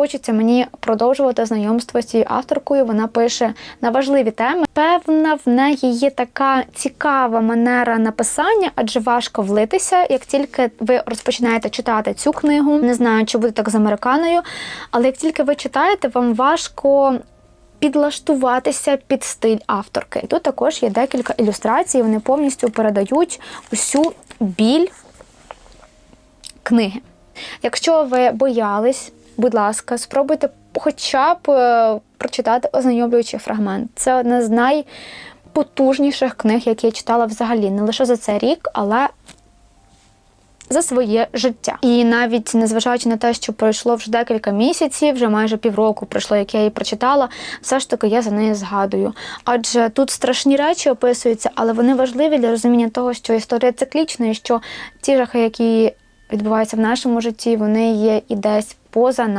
хочеться мені продовжувати знайомство з цією авторкою. Вона пише на важливі теми. Певна, в неї є така цікава манера написання, адже важко влитися, як тільки ви розпочинаєте читати цю книгу. Не знаю, чи буде так з американою, але як тільки ви читаєте, вам важко. Підлаштуватися під стиль авторки. Тут також є декілька ілюстрацій. Вони повністю передають усю біль книги. Якщо ви боялись, будь ласка, спробуйте хоча б е, прочитати ознайомлюючий фрагмент. Це одна з найпотужніших книг, які я читала взагалі, не лише за цей рік, але за своє життя. І навіть незважаючи на те, що пройшло вже декілька місяців, вже майже півроку пройшло, як я її прочитала, все ж таки я за неї згадую. Адже тут страшні речі описуються, але вони важливі для розуміння того, що історія циклічна, і що ті жахи, які відбуваються в нашому житті, вони є і десь поза